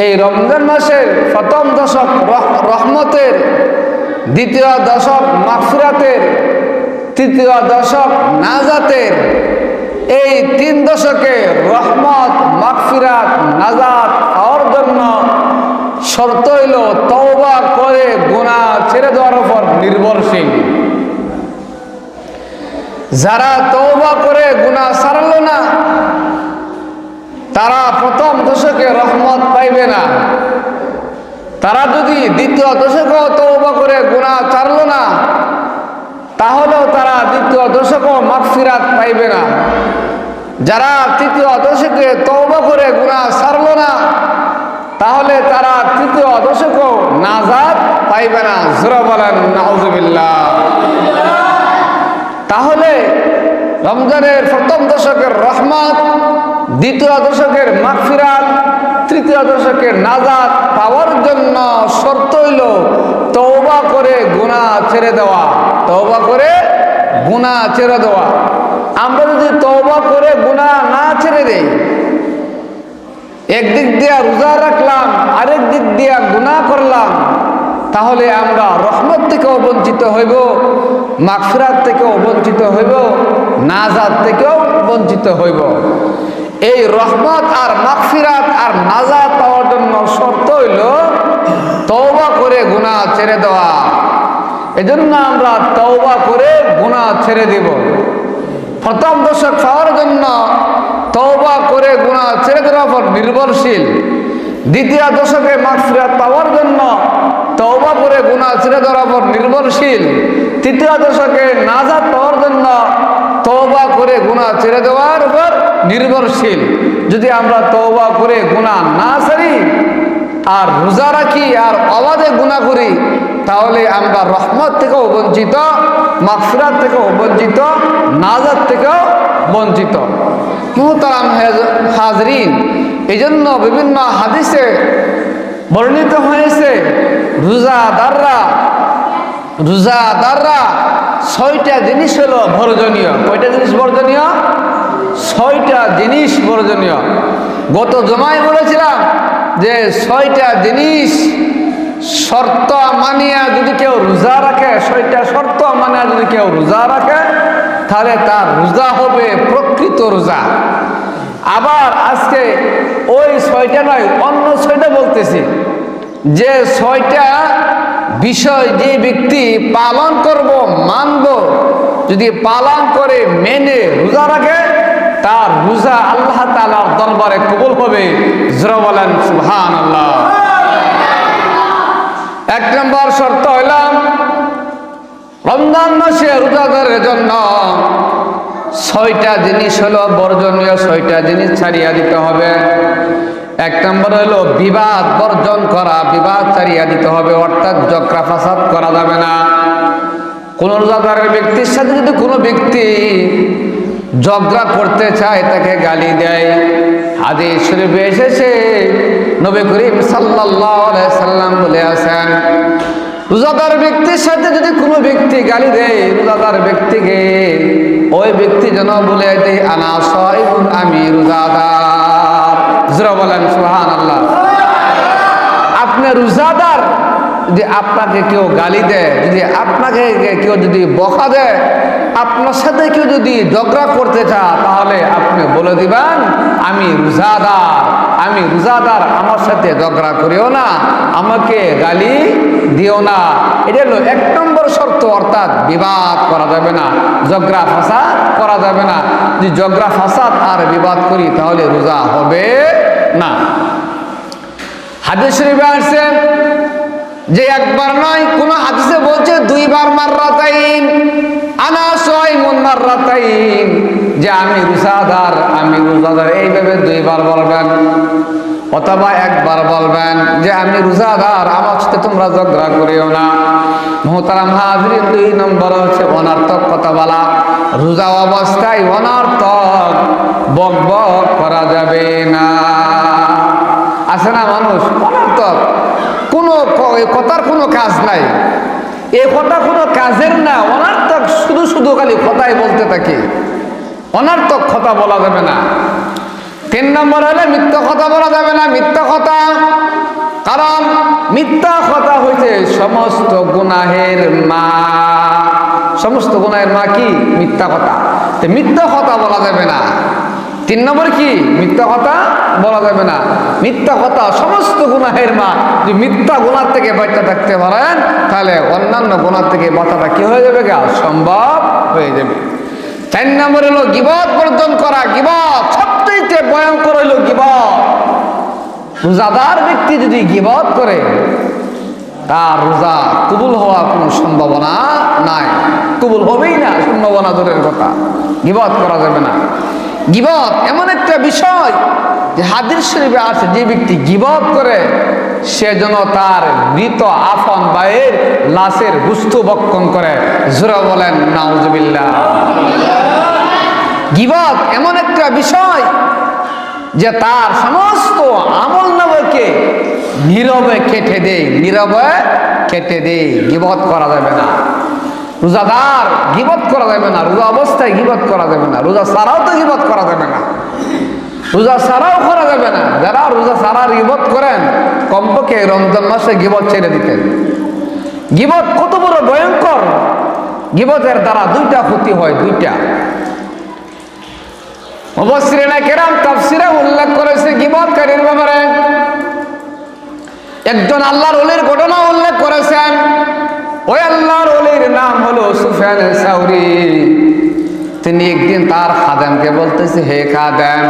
এই রমজান মাসের প্রথম দশক রহ- রহমতের, দ্বিতীয় দশক মাফিরাতের তৃতীয় দশক নাজাতের, এই তিন দশকে রহমত, মাগফিরাত, নাজাত পাওয়ার জন্য শর্ত হইল তওবা করে গুনাহ ছেড়ে দেওয়ার উপর নির্ভরশীল। যারা তওবা করে গুনাহ ছাড়লো না তারা প্রথম দশকে রহমত পাইবে না। তারা যদি দ্বিতীয় দশকেও তওবা করে গুণা ছাড়লো না, তাহলেও তারা দ্বিতীয় দশকেও মাগফিরাত পাইবে না। যারা তৃতীয় দশকে তওবা করে গুণা ছাড়লো না, তাহলে তারা তৃতীয় দশকেও নাজাদ পাইবে না। জোরা বলেন তাহলে রমজানের প্রথম দশকের রহমত, দ্বিতীয় দশকের মাগফিরাত, তৃতীয় দশকের নাজাত পাওয়ার জন্য শর্ত হইল তওবা করে গুনাহ ছেড়ে দেওয়া। তওবা করে গুনাহ ছেড়ে দেওয়া। আমরা যদি তওবা করে গুনাহ না ছেড়ে দেই, একদিক দিয়া রোজা রাখলাম, আরেক দিক দিয়া গুনাহ করলাম তাহলে আমরা রহমত থেকেও বঞ্চিত হইব, মাগফিরাত থেকেও বঞ্চিত হইব নাজাদ থেকেও বঞ্চিত হইব। এই রহমত আর মাগফিরাত আর নাজাত পাওয়ার জন্য শর্ত হইল তওবা করে গুনাহ ছেড়ে দেওয়া। এজন্য আমরা তওবা করে গুনাহ ছেড়ে দেব। প্রথম দশক পাওয়ার জন্য তওবা করে গুনাহ ছেড়ে দেওয়ার উপর নির্ভরশীল। দ্বিতীয় দশকে মাগফিরাত পাওয়ার জন্য তওবা করে গুনাহ ছেড়ে দেওয়ার উপর নির্ভরশীল। তৃতীয় দশকে নাজাত পাওয়ার জন্য তওবা করে গুনাহ ছেড়ে দেওয়ার উপর নির্ভরশীল। যদি আমরা তওবা করে গুনাহ না ছাড়ি আর রোজা রাখি আর অবাধে গুণা করি, তাহলে আমরা রহমত থেকেও বঞ্চিত, মাগফিরাত থেকেও বঞ্চিত, নাজাত থেকেও বঞ্চিত। মুহতারাম হাজরিন এই জন্য বিভিন্ন হাদিসে বর্ণিত হয়েছে, রোজাদাররা রোজাদাররা ছয়টা জিনিস হলো বর্জনীয়। কয়টা জিনিস বর্জনীয়? ছয়টা জিনিস বর্জনীয়। গত জমায় বলেছিলাম যে ছয়টা জিনিস শর্ত মানিয়া যদি কেউ রোজা রাখে, ছয়টা শর্ত মানিয়া যদি কেউ রোজা রাখে, তাহলে তার রোজা হবে প্রকৃত রোজা। আবার আজকে ওই ছয়টা নয়, অন্য ছয়টা বলতেছি। যে ছয়টা বিষয় যে ব্যক্তি পালন করব, মানব, যদি পালন করে, মেনে, রোজা রাখে, তার রোজা আল্লাহ তালার দরবারে কবুল হবে। জোরা বলেন সুহান আল্লাহ এক নম্বর শর্ত হইলাম, রমজান মাসে রোজাদারের জন্য ছয়টা জিনিস হলো বর্জনীয় ছয়টা জিনিস ছাড়িয়া দিতে হবে। এক নম্বর হলো বিবাদ বর্জন করা। বিবাদ ছাড়িয়া দিতে হবে, অর্থাৎ জকরা ফাসাদ করা যাবে না। কোন রোজাদারের ব্যক্তির সাথে যদি কোনো ব্যক্তি ঝগড়া করতে চায়, তাকে গালি দেয়। হাদিস শরীফে এসেছে, নবী করিম আলাইহি সাল্লাম বলে আছেন, রোজাদার ব্যক্তির সাথে যদি কোনো ব্যক্তি গালি দেয়, রোজাদার ব্যক্তিকে ওই ব্যক্তি যেন বলে আনা আমি রোজাদার জোরা বলেন আপনি রোজাদার, যদি আপনাকে কেউ গালি দেয়, যদি আপনাকে কেউ যদি বকা দেয়, আপনার সাথে কেউ যদি ঝগড়া করতে চায়, তাহলে আপনি বলে দিবেন, আমি রোজাদার। আমি রোজাদার, আমার সাথে ঝগড়া করিও না, আমাকে গালি দিও না। এটা হলো এক নম্বর শর্ত, অর্থাৎ বিবাদ করা যাবে না, ঝগড়া ফাসাদ করা যাবে না। যদি ঝগড়া ফাসাদ আর বিবাদ করি, তাহলে রোজা হবে না। হাদিস শরীফে আসছে যে একবার নয়, কোন হাদিসে বলছে দুইবার মাররাতাইন, আনা যে আমি রোজাদার আমি রোজাদার, এইভাবে দুইবার বলবেন। অথবা একবার বলবেন যে, আমি রোজাদার, আমার সাথে তোমরা ঝগড়া করিও না। মোহতারাম হাজরিন দুই নম্বর হচ্ছে অনার্থক কথা বলা রোজা অবস্থায় অনার্থক বক বক করা যাবে না। আছে না মানুষ? অনার্থক। কোনো কথার কোনো কাজ নাই। এ কথা কোনো কাজের না। অনার্থক শুধু শুধু খালি কথাই বলতে থাকে। অনার্থক কথা বলা যাবে না। তিন নম্বর হলে মিথ্যা কথা বলা যাবে না, মিথ্যা কথা। কারণ মিথ্যা কথা হইছে সমস্ত গুনাহের মা। সমস্ত গুনাহের মা কি? মিথ্যা কথা। তো মিথ্যা কথা বলা যাবে না। তিন নম্বর কি? মিথ্যা কথা বলা যাবে না। মিথ্যা কথা সমস্ত গুনাহের মা। যদি মিথ্যা গুণার থেকে বাচ্চা থাকতে পারেন, তাহলে অন্যান্য গুণার থেকে বাচ্চাটা কি হয়ে যাবে গা? সম্ভব হয়ে যাবে। চার নম্বর হলো গিবত বর্জন করা গিবত সবচেয়ে ভয়ঙ্কর হইল গিবত রোজাদার ব্যক্তি যদি গিবত করে, তার রোজা কবুল হওয়ার কোনো সম্ভাবনা নাই। কবুল হবেই না সম্ভাবনা দূরের কথা। গিবত করা যাবে না। গিবত এমন একটা বিষয় যে হাদির শরীফে আছে, যে ব্যক্তি গিবত করে, সে যেন তার মৃত আফন বায়ের লাশের গুস্তু বক্ষণ করে। জোরা বলেন নাউজবিল্লা গিবত এমন একটা বিষয় যে তার সমস্ত আমল নামকে নীরবে কেটে দেয় নীরবে কেটে দেয় গিবত করা যাবে না। রোজাদার গিবত করা যাবে না, রোজা অবস্থায় গিবত করা যাবে না, রোজা ছাড়াও তো গিবত করা যাবে না। রোজা ছাড়াও করা যাবে না, যারা রোজা ছাড়ার গিবত করেন, কমপক্ষে রমজান মাসে গিবত ছেড়ে দিতেন। গিবত কত বড় ভয়ঙ্কর। গিবতের দ্বারা দুইটা ক্ষতি হয়, দুইটা। উল্লেখ একজন আল্লাহর ওলির ঘটনা উল্লেখ করেছেন। ওই আল্লাহর ওলির নাম হলো সুফিয়ান সাউরি। তিনি একদিন তার খাদেমকে বলতেছে, হে খাদেম,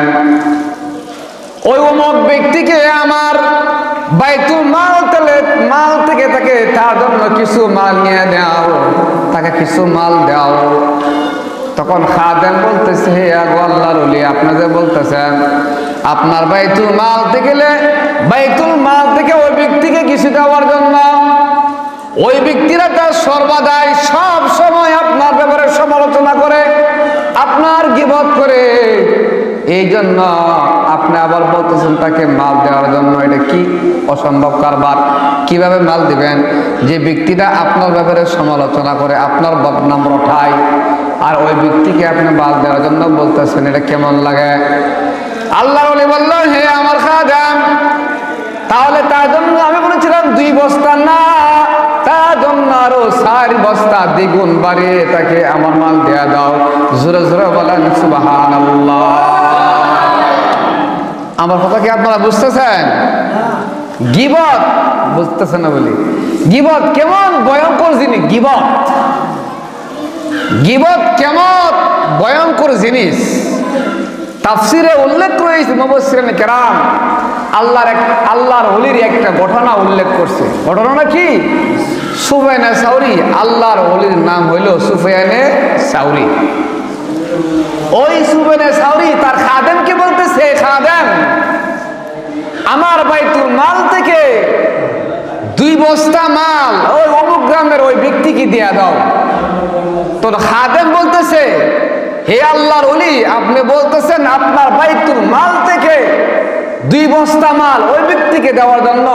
ওই অমুক ব্যক্তিকে আমার বাইতুল মাল তেলে মাল থেকে তাকে তার জন্য কিছু মাল নিয়ে দাও। তাকে কিছু মাল দাও। তখন খাদেন বলতেছে, হে আগো আল্লাহর আপনি যে বলতেছেন, আপনার বাইতুল মাল গেলে বাইতুল মাল থেকে ওই ব্যক্তিকে কিছু দেওয়ার জন্য। ওই ব্যক্তিরা তার সর্বদাই সব সময় আপনার ব্যাপারে সমালোচনা করে, আপনার গিবত করে। এই জন্য আপনি আবার বলতেছেন তাকে মাল দেওয়ার জন্য। এটা কি অসম্ভব কারবার? কীভাবে মাল দিবেন? যে ব্যক্তিটা আপনার ব্যাপারে সমালোচনা করে, আপনার বদনাম রঠায় আর ওই ব্যক্তিকে আপনি মাল দেওয়ার জন্য বলতেছেন, এটা কেমন লাগে? আল্লাহ বলে বলল, হে আমার খাদাম, তাহলে তার জন্য আমি বলেছিলাম দুই বস্তা না আরও বস্তা দ্বিগুণ তাকে আমার মাল দেয়া দাও। জোরে জোরে বলেন সুবাহান আমার কথা কি আপনারা বুঝতেছেন? গিবত, বুঝতেছেন না বলি। গিবত কেমন ভয়ঙ্কর জিনিস, গিবত। গিবত কেমন ভয়ঙ্কর জিনিস। তাফসিরে উল্লেখ রয়েছে মুবসিরেন কেরাম। আল্লাহর এক আল্লাহর অলির একটা ঘটনা উল্লেখ করছে। ঘটনাটা কি? সুফেনে সাউরি, আল্লাহর অলির নাম হইল সুফেনে সাউরি। ওই সুফেনে সাউরি তার খাদেমকে বলতেছে, খাদেম, আমার বাইতুল মাল থেকে দুই বস্তা মাল ওই অমুক গ্রামের ওই ব্যক্তিকে দেয়া দাও। তোর খাদেম বলতেছে, হে আল্লাহর অলি আপনি বলতেছেন আপনার বাইতুল মাল থেকে দুই বস্তা মাল ওই ব্যক্তিকে দেওয়ার জন্য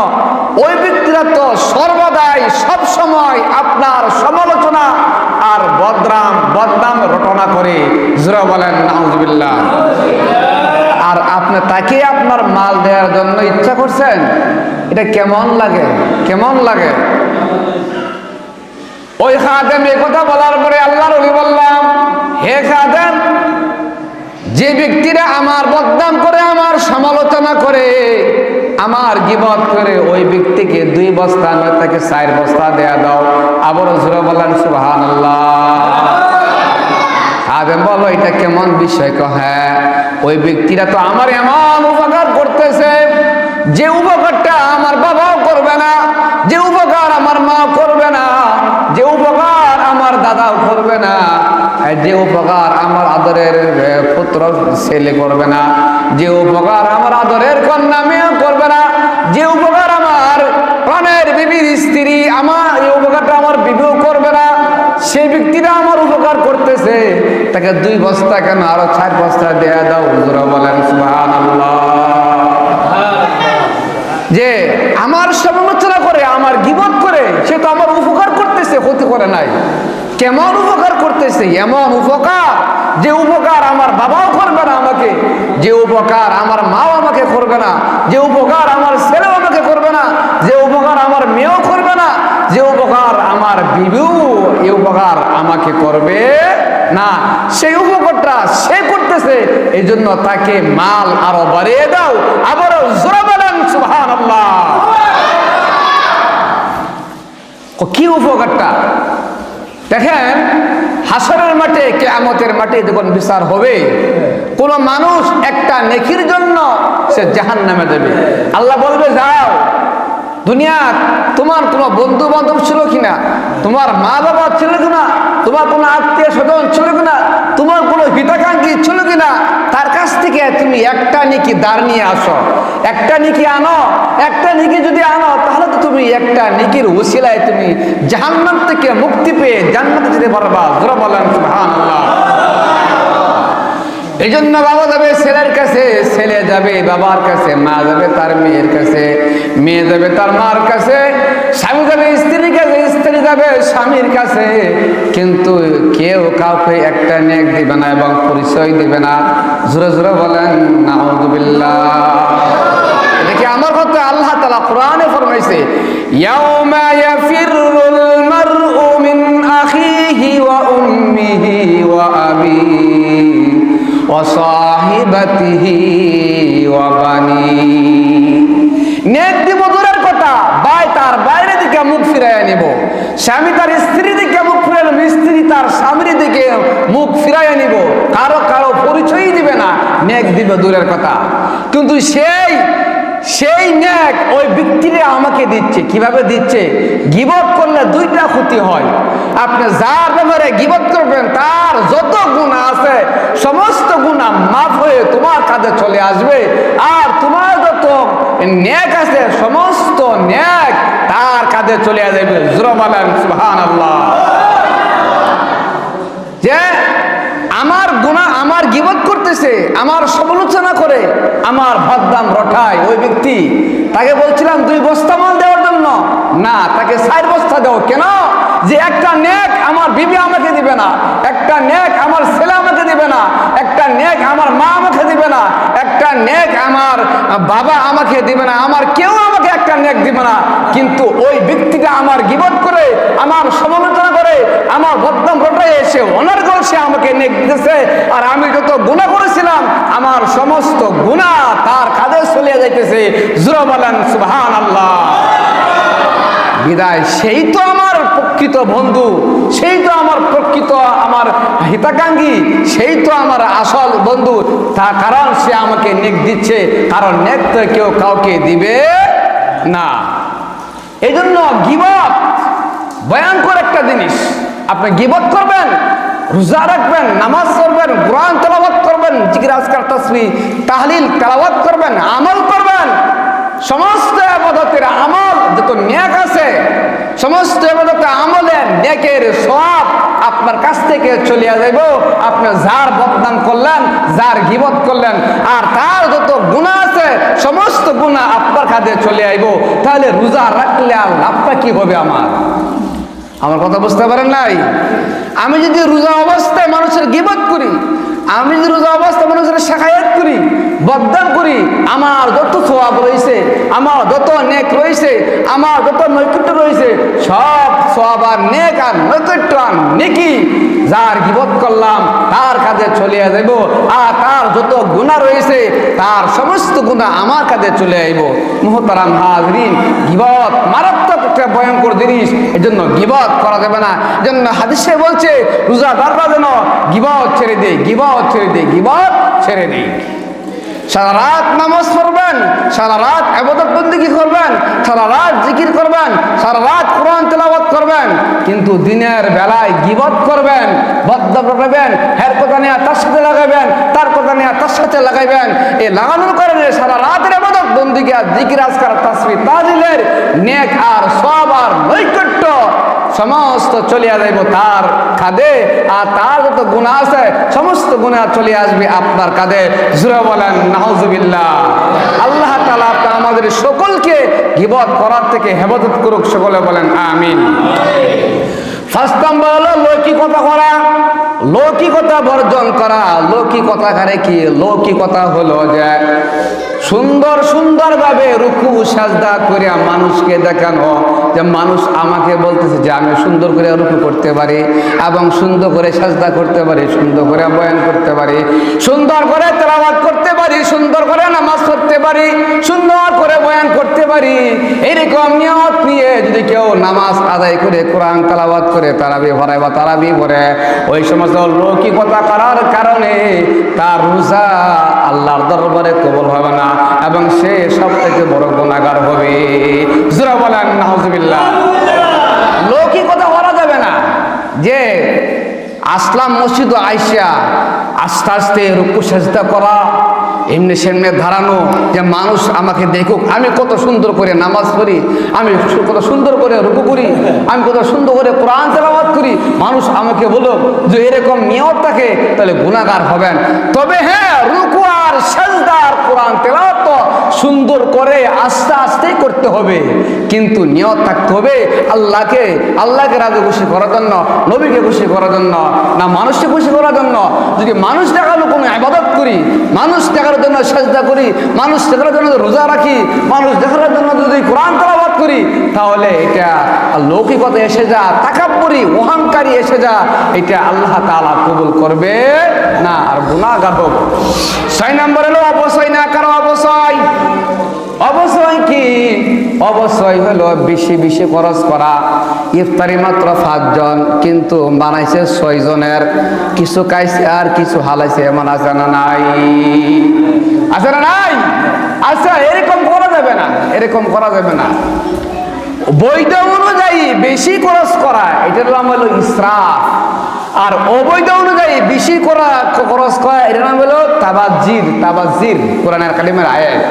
ওই ব্যক্তিরা তো সর্বদাই সব সময় আপনার সমালোচনা আর বদরাম বদনাম রটনা করে। জোরা বলেন, নাউজুবিল্লাহ। আর আপনি তাকে আপনার মাল দেওয়ার জন্য ইচ্ছা করছেন? এটা কেমন লাগে? কেমন লাগে? ওই খাদেম এই কথা বলার পরে আল্লাহর অলি বললাম, হে খাদেম, যে ব্যক্তিরা আমার বদনাম করে, আমার সমালোচনা করে আমার গিবত করে ওই ব্যক্তিকে দুই বস্তা নয়, তাকে চার বস্তা দেয়া দাও। আবার জোরে বলেন সুবাহান আদেম বলো, এটা কেমন বিষয় হ্যাঁ ওই ব্যক্তিরা তো আমার এমন উপকার করতেছে, যে উপকারটা আমার বাবাও করবে না, যে উপকার আমার মা করবে না, যে উপকার আমার দাদাও করবে না যে উপকার আমার আদরের পুত্র ছেলে করবে না যে উপকার আমার আদরের কন্যা মেয়ে করবে না, যে উপকার আমার প্রাণের বিবির স্ত্রী আমার, এই উপকারটা আমার বিবিও করবে না, সেই ব্যক্তিরা আমার উপকার করতেছে, তাকে দুই বস্তা কেন আরও চার বস্তা দেয়া দাও, হুজুরা বলেন যে আমার সমালোচনা করে, আমার গিবত করে, সে তো আমার উপকার করতেছে, ক্ষতি করে নাই। কেমন উপকার করতেছে? এমন উপকার যে উপকার আমার বাবাও করবে না আমাকে, যে উপকার আমার মাও আমাকে করবে না, যে উপকার আমার ছেলেও আমাকে করবে না, যে উপকার আমার মেয়েও করবে না, যে উপকার আমার বিবিও এই উপকার আমাকে করবে না। সেই উপকারটা সে করতেছে এই জন্য তাকে মাল আরও বাড়িয়ে দাও, আবারও জোরে সুহান কি উপকারটা? দেখেন, হাসরের মাঠে কে কেয়ামতের মাঠে যখন বিচার হবে, কোন মানুষ একটা নেকির জন্য সে জাহান নামে দেবে আল্লাহ বলবে, যাও দুনিয়া তোমার কোনো বন্ধু বান্ধব ছিল কিনা? তোমার মা বাবা ছিল কিনা? তোমার কোনো আত্মীয় স্বজন ছিল কিনা? তোমার কোনো হিতাকাঙ্ক্ষী ছিল কিনা? তার কাছ থেকে তুমি একটা নিকি দাঁড় নিয়ে আসো। একটা নিকি আনো। একটা নিকি যদি আনো, তাহলে তো তুমি একটা নিকির হুশিলায় তুমি জাহান্নাম থেকে মুক্তি পেয়ে জান্নাতে যেতে পারবা। জোরা বলেন, সুবহানাল্লাহ। এই জন্য বাবা যাবে ছেলের কাছে, ছেলে যাবে বাবার কাছে, মা যাবে তার মেয়ের কাছে, মেয়ে যাবে তার মার কাছে, স্বামী যাবে স্ত্রীর কাছে, স্ত্রী যাবে স্বামীর কাছে। কিন্তু কেউ কাউকে একটা নেক দিবে না এবং পরিচয় দিবে না। জোরে জোরে বলেন, নাউজুবিল্লাহ। এটা কি আমার কথা? আল্লাহ তালা কোরআনে ফরমাইছে, ইয়াউমা ইয়াফিরুল মারউ মিন আখিহি ওয়া উম্মিহি ওয়া আবিহি। দিব দূরের কথা। তার বাইরে দিকে মুখ স্বামী তার স্ত্রী দিকে মুখ স্ত্রী তার স্বামীর দিকে মুখ কারও কারও পরিচয়ই দিবে না দূরের কথা। কিন্তু সেই সেই ন্যাক ওই ব্যক্তিরে আমাকে দিচ্ছে। কীভাবে দিচ্ছে? গিবত করলে দুইটা ক্ষতি হয়। আপনি যার ব্যাপারে গিবত করবেন, তার যত গুণা আছে, সমস্ত গুণা মাফ হয়ে তোমার কাছে চলে আসবে। আর তোমার যত ন্যাক আছে, সমস্ত ন্যাক তার কাছে চলে আসবে। জুরবালান সুহান আল্লাহ যে আমার গুণা, আমার গিবত করতেছে, আমার সমালোচনা করে, আমার ভদ্দাম রঠায় ওই ব্যক্তি। তাকে বলছিলাম, দুই বস্তা মাল দেওয়ার জন্য। না, তাকে চার বস্তা দেও। কেন? যে একটা নেক আমার বিবি আমাকে দিবে না, একটা নেক আমার ছেলে আমাকে দিবে না, একটা নেক আমার মা আমাকে দিবে না, একটা নেক আমার বাবা আমাকে দিবে না, আমার কেউ আমাকে একটা নেক দিবে না। কিন্তু ওই ব্যক্তিটা আমার গিবত করে, আমার সমালোচনা করে, আমার বদনাম ঘটায় এসে ওনার গল সে আমাকে নেক দিতেছে। আর আমি যত গুণা করেছিলাম, আমার সমস্ত গুণা তার কাজে চলে যাইতেছে। জুরা বলেন সুবহান আল্লাহ বিদায়। সেই তো আমার প্রকৃত বন্ধু, সেই তো আমার প্রকৃত আমার হিতাকাঙ্ক্ষী, সেই তো আমার আসল বন্ধু। তা কারণ সে আমাকে নেক দিচ্ছে, কারণ নেক তো কেউ কাউকে দিবে না। এই জন্য গিবত ভয়ঙ্কর একটা জিনিস। আপনি গিবত করবেন, রোজা রাখবেন, নামাজ করবেন কোরআন তেলাওয়াত করবেন, জিকির, আজকার তসবি তাহলিল তেলাওয়াত করবেন, আমল করবেন। সমস্ত আমল যত ন্যাক আছে, সমস্ত আবাদতের আমলে ন্যাকের সব আপনার কাছ থেকে চলিয়া যাইব, আপনি যার বদনাম করলেন, যার গিবত করলেন, আর তার যত গুণা আছে, সমস্ত গুণা আপনার কাছে চলে আইব। তাহলে রোজা রাখলে আর লাভটা কি হবে আমার? আমার কথা বুঝতে পারেন নাই? আমি যদি রোজা অবস্থায় মানুষের গিবত করি, আমি যদি রোজা অবস্থায় মানুষের শেখায়ত করি বদনাম করি, আমার যত সোয়াব রয়েছে, আমার যত নেক রয়েছে, আমার যত নৈকট্য রয়েছে, সব সোয়াব আর নেক আর নৈকট্য আর নেকি যার গিবত করলাম, তার কাজে চলে যাইব, আর তার যত গুণা রয়েছে, তার সমস্ত গুণা আমার কাজে চলে আইব। মুহতারাম হাজরিন, গিবত মারাত্মক একটা ভয়ঙ্কর জিনিস এই জন্য গিবত করা যাবে না। জন্য হাদিসে বলছে রোজা দরবার যেন গিবত ছেড়ে দেয়, গিবত ছেড়ে দেয়, গিবত ছেড়ে দেয়। সারা রাত নামাজ পড়বেন, সারা রাত আবাদত বন্দিগি করবেন, সারা রাত জিকির করবেন, সারা রাত কোরআন তেলাওয়াত করবেন, কিন্তু দিনের বেলায় গিবত করবেন, বদ্ধ করবেন, হের কথা নিয়ে তার সাথে লাগাবেন তার কথা নিয়ে তার সাথে লাগাইবেন, এই লাগানোর কারণে সারা রাতের আবাদত বন্দিগি আর জিকির, আজকার তাসবি তাজিলের নেক আর সব আর নৈকট্য সমস্ত চলিয়া যাইব, তার কাঁধে। আর তার যত গুণা আছে, সমস্ত গুণা চলে আসবে আপনার কাঁধে। জুড়ে বলেন নাহজুবিল্লা আল্লাহ তালা আপনার আমাদের সকলকে গিবত করার থেকে হেফাজত করুক, সকলে বলেন, আমিন। ফার্স্ট নাম্বার হলো লৌকিকতা করা, লৌকিকতা বর্জন করা, লৌকিকতা কারে কি, লৌকিকতা হলো যে সুন্দর সুন্দরভাবে রুকু, সাজদা করে মানুষকে দেখানো, যে মানুষ আমাকে বলতেছে যে আমি সুন্দর করে রুকু করতে পারি এবং সুন্দর করে সাজদা করতে পারি, সুন্দর করে বয়ান করতে পারি, সুন্দর করে তেলাওয়াত করতে পারি, সুন্দর করে নামাজ পড়তে পারি, সুন্দর করে বয়ান করতে পারি। এরকম নিয়ত নিয়ে যদি কেউ নামাজ আদায় করে, কোরআন তালাবাদ করে, তারাবি ভরায় বা তারাবি ভরে ওই সমস্ত লৌকিকতা করার কারণে তার রোজা আল্লাহর দরবারে কবল হবে না এবং সে সব থেকে বড় গুণাগার হবে। লৌকিকতা করা যাবে না। যে আসলাম মসজিদ আইসা আস্তে আস্তে রুকু সেজদা করা এমনি সেমনি ধারানো যে মানুষ আমাকে দেখুক, আমি কত সুন্দর করে নামাজ পড়ি, আমি কত সুন্দর করে রুকু করি, আমি কত সুন্দর করে কোরআন তেলাওয়াত করি। মানুষ আমাকে বলো যে এরকম নিয়ত থাকে, তাহলে গুণাগার হবেন। তবে হ্যাঁ রুকু আর সেজদা আর কোরআন তেলাওয়াত তো সুন্দর করে আস্তে আস্তেই করতে হবে। কিন্তু নিয়ত থাকতে হবে আল্লাহকে আল্লাহকে রাজে খুশি করার জন্য, নবীকে খুশি করার জন্য, না মানুষকে খুশি করার জন্য। যদি মানুষ দেখানো কোনো আবাদত করি, মানুষ দেখার জন্য সাজদা করি, মানুষ দেখার জন্য রোজা রাখি, মানুষ দেখার জন্য যদি কোরআন তালাবাদ করি, তাহলে এটা লৌকিকতা এসে যা, তাকাব্বরি অহংকারী এসে যা, এটা আল্লাহ তাআলা কবুল করবে না, আর গুণাগার হোক। ছয় নম্বর হলো অবশ্যই না কারও অবশ্যই অবশ্যই কি? অবশ্যই হলো বেশি বেশি খরচ করা। ইফতারি মাত্র পাঁচজন, কিন্তু বানাইছে ছয় জনের কিছু খাইছে আর কিছু হালাইছে, এমন আছে না নাই? আছে না নাই? আচ্ছা এরকম করা যাবে না, এরকম করা যাবে না। বৈধ অনুযায়ী বেশি খরচ করা, এটার নাম হলো ইসরাফ। আর অবৈধ অনুযায়ী বেশি করা খরচ করা, এটার নাম হলো তাবাজির তাবাজির কোরআনের কালিমের আয়াত।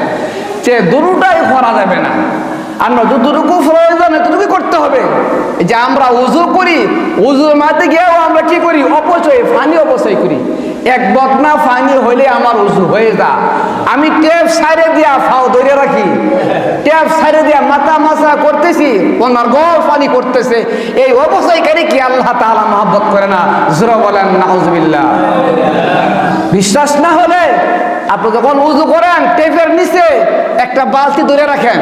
যে দুটাই করা যাবে না। আমরা যতটুকু প্রয়োজন এতটুকু করতে হবে। যে আমরা উজু করি, উজুর মাঝে গিয়েও আমরা কি করি? অপচয়, ফানি অপচয় করি। এক বদনা ফানি হইলে আমার উজু হয়ে যা। আমি টেপ সাইডে দিয়া ফাও ধরে রাখি। ট্যাপ সাইডে দিয়া মাথা মাথা করতেছি ওনার গল পানি করতেছে। এই অবস্থায় কি আল্লাহ তাআলা মহব্বত করে না? জোরা বলেন, নাউজুবিল্লাহ। বিশ্বাস না হলে আপনি যখন উজু করেন টেপের নিচে একটা বালতি ধরে রাখেন।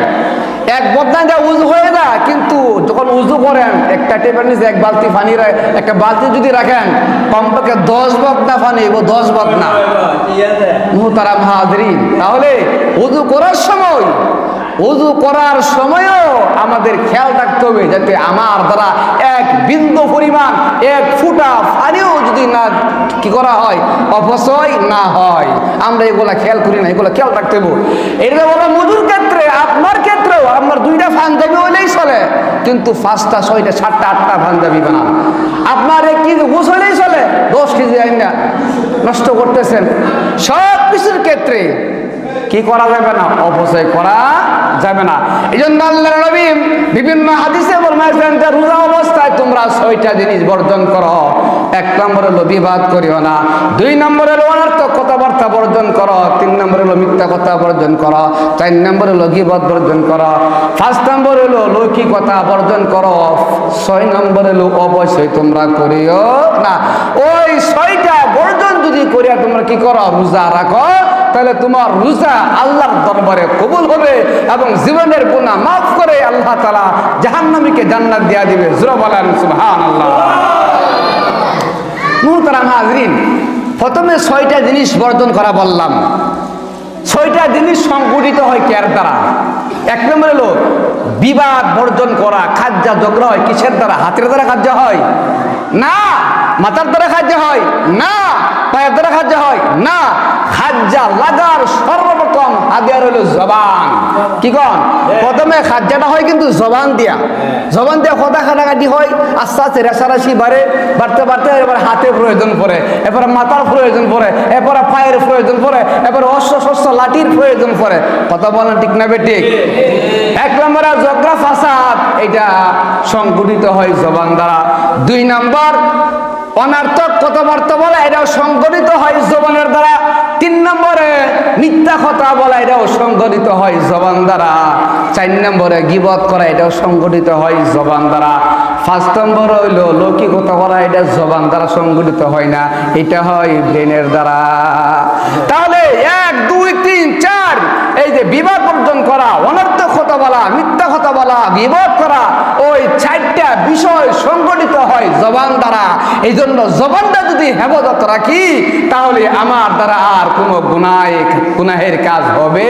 এক বদনা যা উজু হয়ে যায় কিন্তু যখন উজু করেন একটা টেপের নিচে এক বালতি পানি একটা বালতি যদি রাখেন কমপক্ষে দশ বদনা পানি ও দশ বদনা তারা মাহাদরিন তাহলে উজু করার সময় উজু করার সময়ও আমাদের খেয়াল রাখতে হবে যাতে আমার দ্বারা এক বিন্দু পরিমাণ, এক ফুটা পানিও যদি না কি করা হয়, অপচয় না হয়। আমরা এগুলা খেয়াল করি না, এগুলো খেয়াল রাখতে হবে। এটা বলো মজুর ক্ষেত্রে, আপনার ক্ষেত্রেও আপনার দুইটা পাঞ্জাবি হলেই চলে, কিন্তু পাঁচটা, ছয়টা, সাতটা, আটটা পাঞ্জাবি বানান। আপনার এক কেজি হলেই চলে, দশ কেজি আইন না, নষ্ট করতেছেন। সব কিছুর ক্ষেত্রে কি করা যাবে না? অপচয় করা যাবে না। এই জন্য আল্লাহ নবী বিভিন্ন হাদিসে বলছেন যে রোজা অবস্থায় তোমরা ছয়টা জিনিস বর্জন করো। এক নম্বরে হলো বিবাদ করিও না। দুই নম্বরে হলো অনার্থক কথাবার্তা বর্জন করো। তিন নম্বরে হলো মিথ্যা কথা বর্জন করো। চার নম্বরে হলো বর্জন করো। পাঁচ নম্বর হলো লৌকিকতা বর্জন করো। ছয় নম্বরে হলো অবশ্যই তোমরা করিও না। ওই ছয়টা বর্জন যদি করিয়া তোমরা কি করো? রোজা রাখো। তাহলে তোমার রোজা আল্লাহর দরবারে কবুল হবে এবং জীবনের গুণা মাফ করে আল্লাহ তালা জাহান্নামীকে জান্নাত দেয়া দিবে। জুরা বলেন সুবহান আল্লাহ মুহতারাম হাজরিন প্রথমে ছয়টা জিনিস বর্জন করা বললাম। ছয়টা জিনিস সংগঠিত হয় কেয়ার দ্বারা? এক নম্বর হলো বিবাদ বর্জন করা খাদ্যা ঝগড়া হয়, কিসের দ্বারা? হাতের দ্বারা খাদ্য হয়? না, মাথার দ্বারা খাদ্য হয়? না পায়ের দ্বারা খাদ্য হয়? না। খাদ্যা লাগার সর্বপ্রথম হাতিয়ার হলো জবান। কি কন? প্রথমে খাদ্যাটা হয় কিন্তু জবান দিয়া। জবান দিয়া কথা কাটাকাটি হয়। আস্তে আস্তে রেশারাশি বাড়ে, বাড়তে বাড়তে এবার হাতে প্রয়োজন পড়ে, এরপরে মাথার প্রয়োজন পড়ে, এরপরে পায়ের প্রয়োজন পড়ে, এরপরে অস্ত্র শস্ত্র লাঠির প্রয়োজন পড়ে। কথা বলেন ঠিক না বেঠিক এক নম্বরে জগরা ফাসাদ এটা সংগঠিত হয় জবান দ্বারা। দুই নাম্বার অনার্থক কথাবার্তা বলা এটাও সংগঠিত হয় জবানের দ্বারা। তিন নম্বরে মিথ্যা কথা বলা এটাও সংগঠিত হয় জবান দ্বারা। চার নম্বরে গিবত করা এটাও সংগঠিত হয় জবান দ্বারা। পাঁচ নম্বর হইল লৌকিকতা করা এটা জবান দ্বারা সংগঠিত হয় না, এটা হয় ব্রেনের দ্বারা। তাহলে এক, দুই, তিন, চার এই যে বিবাদ বর্জন করা অনর্থক কথা বলা, মিথ্যা কথা বলা, বিবাদ করা, ওই চারটা বিষয় সংগঠিত হয় জবান দ্বারা। এই জন্য জবানটা যদি হেফাজত রাখি, তাহলে আমার দ্বারা আর কোনো গুনায় গুনাহের কাজ হবে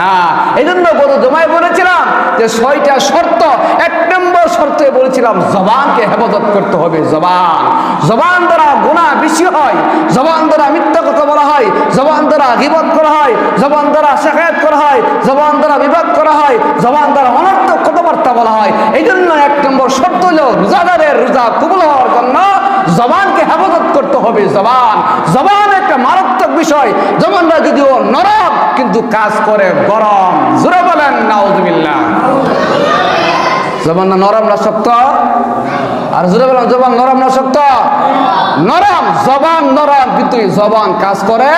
না এই জন্য গত জমায় বলেছিলাম যে ছয়টা শর্ত, এক নম্বর শর্তে বলেছিলাম জবানকে হেফাজত করতে হবে, জবান। জবান দ্বারা গুণা বেশি হয়, জবান দ্বারা মিথ্যা কথা বলা হয়, জবান দ্বারা গিবত করা হয়, জবান দ্বারা শেখায়ত করা হয়, জবান দ্বারা বিবাদ করা হয়, জবান দ্বারা অনর্থক কথাবার্তা বলা হয়। এই জন্য এক নম্বর শর্ত হল রোজাদারের রোজা কবুল হওয়ার জন্য জবানকে হেফাজত করতে হবে, জবান। জবান একটা মারাত্মক বিষয়। জবানরা যদিও নরম, কিন্তু কাজ করে গরম। জোরে বলেন, নাউজুবিল্লাহ। জবান নরম না শক্ত? আর জোরে বলেন, জবান নরম না শক্ত? নরম, জবান নরম, কিন্তু জবান কাজ করে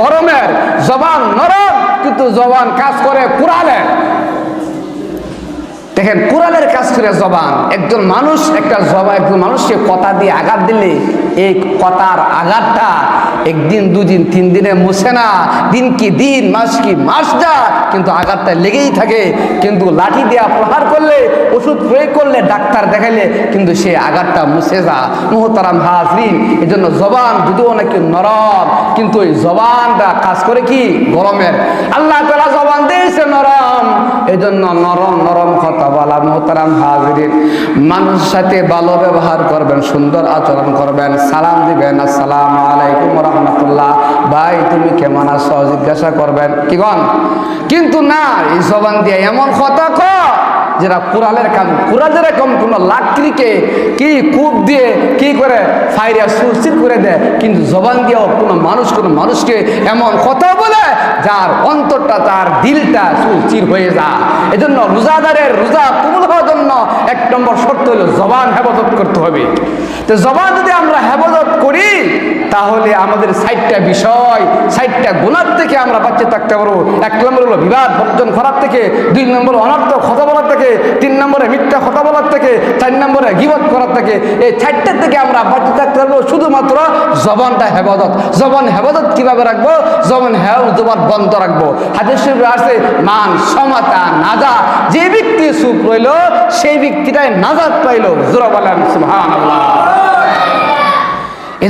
গরমের। জবান নরম, কিন্তু জবান কাজ করে কুড়ালের দেখেন, কোরআনের কাজ করে জবান। একজন মানুষ, একটা জবান একজন মানুষকে কথা দিয়ে আঘাত দিলে, এই কথার আঘাতটা একদিন, দুদিন, তিন দিনে মুছে না। দিন কি দিন, মাস কি মাস যা কিন্তু আঘাতটা লেগেই থাকে। কিন্তু লাঠি দেওয়া প্রহার করলে, ওষুধ প্রয়োগ করলে, ডাক্তার দেখাইলে, কিন্তু সে আঘাতটা মুছে যা। মোহতারাম হাজরিন এই জন্য জবান যদিও নাকি নরম, কিন্তু ওই জবানটা কাজ করে কি? গরমের। আল্লাহ তালা জবান দিয়েছে নরম। এই জন্য নরম নরম কথা। হাজরিন। মানুষ সাথে ভালো ব্যবহার করবেন, সুন্দর আচরণ করবেন, সালাম দিবেন, আসসালাম আলাইকুম রহমতুল্লাহ। ভাই, তুমি কেমন আছো? জিজ্ঞাসা করবেন। কি কিন্তু না, এই জবান দিয়ে এমন কথা ক যেটা কুড়ালের কাম কুড়াল যেরকম কোনো লাকড়িকে কি কূপ দিয়ে কি করে ফাইরিয়া সুরসির করে দেয়, কিন্তু জবান দিয়েও কোনো মানুষ, কোনো মানুষকে এমন কথা বলে যার অন্তরটা, তার দিলটা সুচির হয়ে যায়। এজন্য রোজাদারের রোজা কবুল হওয়ার জন্য এক নম্বর শর্ত হলো জবান হেফাজত করতে হবে। তো জবান যদি আমরা হেফাজত করি তাহলে আমাদের সাইটটা বিষয় সাইটটা গুণার থেকে আমরা বাচ্চা থাকতে পারব। এক নম্বর হলো বিবাদ, বর্জন করার থেকে। দুই নম্বর অনর্থ কথা বলার থেকে। তিন নম্বরে মিথ্যা কথা বলার থেকে। চার নম্বরে গিবত করার থেকে। এই চারটার থেকে আমরা বাচ্চা থাকতে পারব। শুধুমাত্র জবানটা হেফাজত। জবান হেফাজত কীভাবে রাখব? জবান হ্যাঁ জবান বন্ধ রাখব। হাদিস শরীফে আছে, মান সমতা নাজা যে ব্যক্তি সুখ রইল, সেই ব্যক্তিটাই নাজাত পাইল। জোরা বলেন, সুবহানাল্লাহ।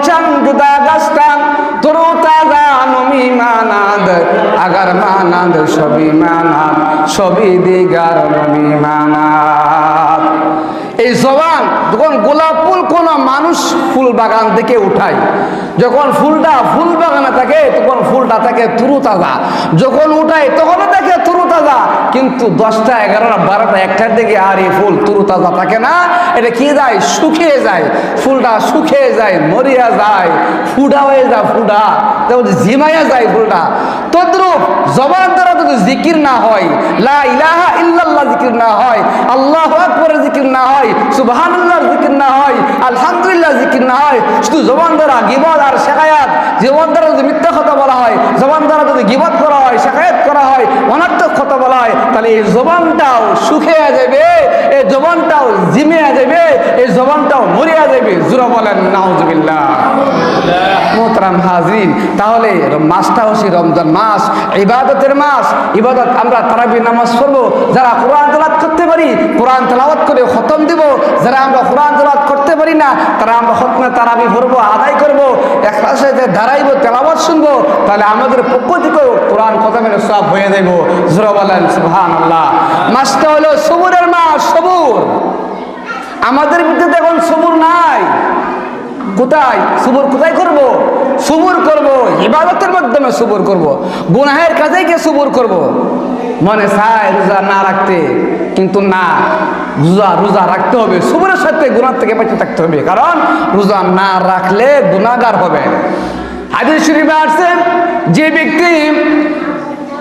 বলছেন জুদা গাছটান তরু তাজা নমি মানাদ আগার মানাদ সবই মানাদ। সবই এই জবান যখন গোলাপ ফুল কোন মানুষ ফুল বাগান থেকে উঠায়, যখন ফুলটা ফুল বাগানে থাকে, তখন ফুলটা থাকে তাজা যখন উঠায়, তখনও থাকে তাজা কিন্তু দশটা, এগারোটা, বারোটা, একটার দিকে আর এই ফুল তাজা থাকে না। এটা কি যায়? শুকিয়ে যায়। ফুলটা শুকিয়ে যায়, মরিয়া যায়, ফুডা হয়ে যায় ফুডা তখন ঝিমাইয়া যায় ফুলটা। তদ্রুপ জবান দ্বারা যদি জিকির না হয় লা ইলাহা ইল্লাল্লাহ জিকির না হয় আল্লাহ আকবরের জিকির না হয় সুবহানাল্লাহর জিকির না হয় আলহামদুলিল্লাহ জিকির না হয় শুধু জবান দ্বারা গিবদ আর শেখায়াত জবান দ্বারা যদি মিথ্যা কথা বলা হয় জবান দ্বারা যদি গিবদ করা হয় শেখায়াত করা হয় অনার্থক কথা বলা হয় তাহলে এই জবানটাও শুকিয়ে যাবে এই জবানটাও জিমিয়া যাবে এই জবানটাও মরিয়া যাবে। জুরা বলেন নাউজুবিল্লাহ। মোহতারাম হাজরিন তাহলে মাসটা হচ্ছে রমজান মাস, ইবাদতের মাস, ইবাদত আমরা তারাবি নামাজ পড়ব, যারা কোরআন তেলাত করতে পারি, কোরআন তেলাওয়াত করে খতম দিব, যারা আমরা কোরআন তেলাওয়াত করতে পারি না, তারা আমরা খতমে তারাবি পড়ব, আদায় করব একপাশে যে দাঁড়াইবো, তেলাওয়াত শুনব, তাহলে আমাদের পক্ষ থেকেও কোরআন খতমের সব হয়ে দেব জোরা সুবহান আল্লাহ মাসটা হলো সবুরের মাস, সবুর। আমাদের ভিতরে এখন সবুর নাই। কোথায়? সুবর কোথায় করব? সুবর করব। ইবাদতের মাধ্যমে সুবর করব। গুনাহের কাজে গিয়ে সুবর করব। মনে চায় রোজা না রাখতে, কিন্তু না, রোজা রোজা রাখতে হবে। সুবরের সাথে গুনার থেকে বেঁচে থাকতে হবে। কারণ রোজা না রাখলে গুনাহগার হবে হাদিস শরীফে আসছে যে ব্যক্তি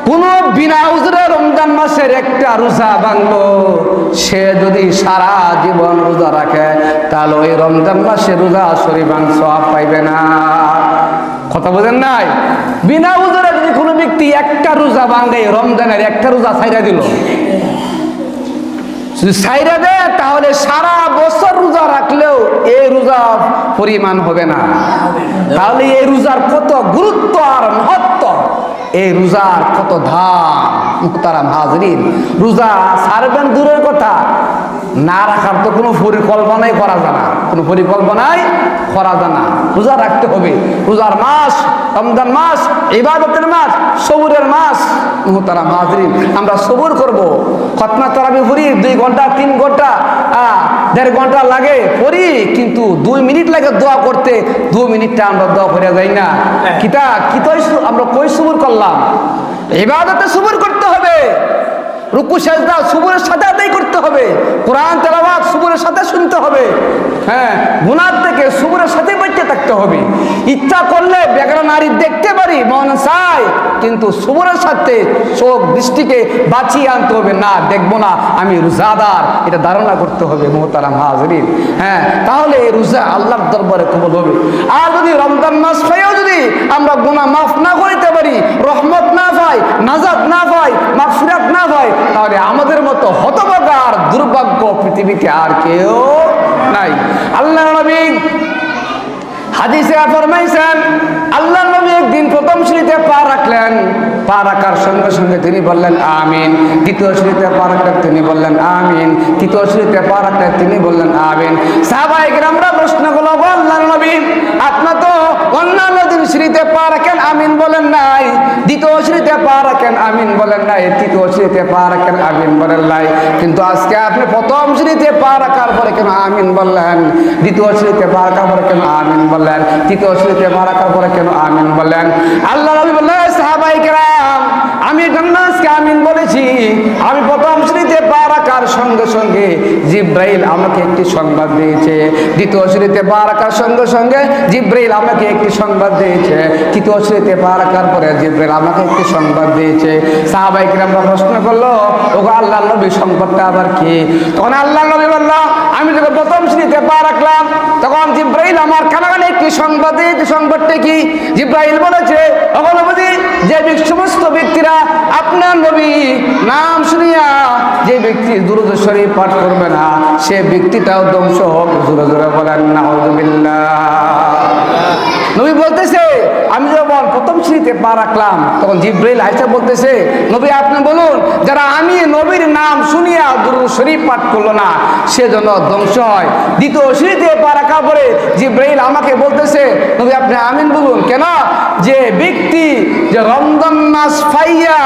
কোন বিনা উজরে রমজান মাসের একটা রোজা ভাঙলো। সে যদি সারা জীবন রোজা রাখে, তাহলে ওই রমজান মাসে রোজা শরীফান সব পাইবে না। কথা বোঝেন নাই? বিনা উজরে যদি কোনো ব্যক্তি একটা রোজা ভাঙে, রমজানের একটা রোজা ছাইরা দিল। যদি সাইরা দেয়, তাহলে সারা বছর রোজা রাখলেও এই রোজা পরিমাণ হবে না। তাহলে এই রোজার কত গুরুত্ব আর মহত্ব? এই রোজার কত ধাম মুহতারাম হাজরিন। রোজা সারবেন দূরের কথা, না রাখার তো কোনো পরিকল্পনাই করা যায় না। কোনো পরিকল্পনাই করা যায় না। রোজা রাখতে হবে। রোজার মাস, রমজান মাস, ইবাদতের মাস, সবুরের মাস মুহতারাম হাজরিন। আমরা সবুর করব। খতমা তারাবি পড়ি দুই ঘণ্টা, তিন ঘণ্টা দেড় ঘণ্টা লাগে পড়ি কিন্তু দুই মিনিট লাগে দোয়া করতে দুই মিনিটটা আমরা দোয়া করে যাই না। কিতা? কিতই সু- আমরা কই সুবুর করলাম? এবার সুবুর করতে হবে। রুকু সাজদা সুবুরের সাথে আদায় করতে হবে। কোরআন, তেলাওয়াত সুবুরের সাথে শুনতে হবে। হ্যাঁ গুনার থেকে সুবুরের সাথে বেঁচে থাকতে হবে। ইচ্ছা করলে বেগরা নারী দেখতে পারি মন চায় কিন্তু সুবুরের সাথে চোখ দৃষ্টিকে বাঁচিয়ে আনতে হবে। না, দেখব না, আমি রোজাদার। এটা ধারণা করতে হবে, মোহতারাম হাজরিন। হ্যাঁ তাহলে এই রোজা আল্লাহর দরবারে কবল হবে। আর যদি রমজান মাস পেয়েও যদি আমরা গুনাহ মাফ না করিতে পারি, রহমত না পাই নাজাদ না পাই মাফিরাত না পাই তাহলে আমাদের মতো হতভাগা আর দুর্ভাগ্য পৃথিবীতে আর কেউ নাই। আল্লাহ নবী হাদিসে ফরমাইছেন, আল্লাহ নবী একদিন প্রথম শ্রেণীতে পা রাখলেন, পা রাখার সঙ্গে সঙ্গে তিনি বললেন, আমিন। দ্বিতীয় শ্রেণীতে পা রাখলেন, তিনি বললেন, আমিন। তৃতীয় শ্রেণীতে পা রাখলেন, তিনি বললেন, আমিন। সাহাবাহিক আমরা প্রশ্ন করল "গো আল্লাহ নবী আপনার তো অন্যান্য দিন শ্রেণীতে পা রাখেন, আমিন বলেন নাই। দ্বিতীয় শ্রেণীতে পা রাখেন, আমিন বলেন নাই। তৃতীয় শ্রেণীতে পা রাখেন, আমিন বলেন নাই। কিন্তু আজকে আপনি প্রথম শ্রেণীতে পা রাখার পরে কেন আমিন বললেন? দ্বিতীয় শ্রেণীতে পা রাখার পরে কেন আমিন বললেন? তৃতীয় শ্রেণীতে পা রাখার পরে কেন আমিন বললেন আল্লাহ নবী বললেন সাহাবাই আমি আজকে আমিন বলেছি। আমি প্রথম শ্রেণীতে পা রাখার সঙ্গে সঙ্গে? জিব্রাইল আমাকে একটি সংবাদ দিয়েছে। দ্বিতীয় শ্রেণীতে পা রাখার সঙ্গে সঙ্গে? জিব্রাইল আমাকে একটি সংবাদ দিয়েছে। তৃতীয় শ্রেণীতে পা রাখার পরে? জিব্রাইল আমাকে একটি সংবাদ দিয়েছে। সাহাবাই কিরামরা প্রশ্ন করল, ওগো আল্লাহ নবী সংবাদটা আবার কি? তখন আল্লাহ নবী বলল আমি যখন প্রথম শ্রেণীতে পা রাখলাম, তখন জিব্রাইল আমার কানাকানে একটি সংবাদ সংবাদটা কি? জিব্রাইল বলেছে অবলম্বী যে সমস্ত ব্যক্তিরা আপনার নবী, নাম শুনিয়া যে ব্যক্তি দুরুদ পাঠ করবে না, সে ব্যক্তিটাও ধ্বংস হোক। জোরে জোরে বলেন, নাউজুবিল্লাহ। নবী বলতেছে, আমি যখন প্রথম শ্রেণীতে পা রাখলাম, তখন জিব্রাইল আইসা বলতেছে, নবী, আপনি বলুন, যারা আমি নবীর নাম শুনিয়া দুরুদ শরীফ পাঠ করল না, সে যেন ধ্বংস হয়। দ্বিতীয় শ্রেণীতে পা রাখার পরে জিব্রাইল আমাকে বলতেছে, নবী, আপনি আমিন বলুন। কেন? যে ব্যক্তি যে রমজান মাস পাইয়া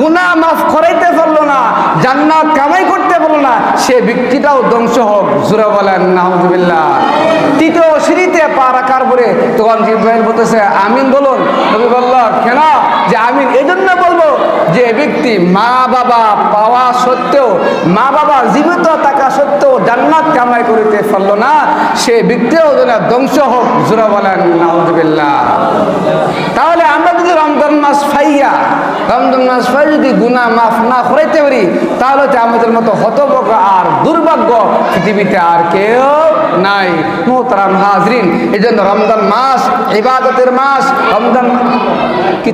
গুনাহ মাফ করাইতে পারল না, জান্নাত কামাই করতে পারল না সে ব্যক্তিটাও ধ্বংস হোক। জুড়ে বলেন নাহজুবিল্লাহ তৃতীয় সিঁড়িতে পা রাখার পরে তখন জিব্রাইল বলতেছে, আমিন বলুন। বলল, কেন? যে আমিন এই জন্য বলব যে ব্যক্তি মা বাবা পাওয়া সত্ত্বেও, মা বাবা জীবিত থাকা সত্ত্বেও জান্নাত কামাই করিতে পারল না। সে ব্যক্তিও যেন ধ্বংস হোক জুড়ে বলেন নাহজুবিল্লাহ তাহলে আমরা যদি রমজান মাস ফাইয়া রমজান মাস যদি গুনাহ মাফ না করাইতে পারি, তাহলে তো আমাদের মতো হতভোগ আর দুর্ভাগ্য পৃথিবীতে আর কেউ নাই। মোহতারাম হাজরিন এই জন্য রমজান মাস, ইবাদতের মাস, রমজান কি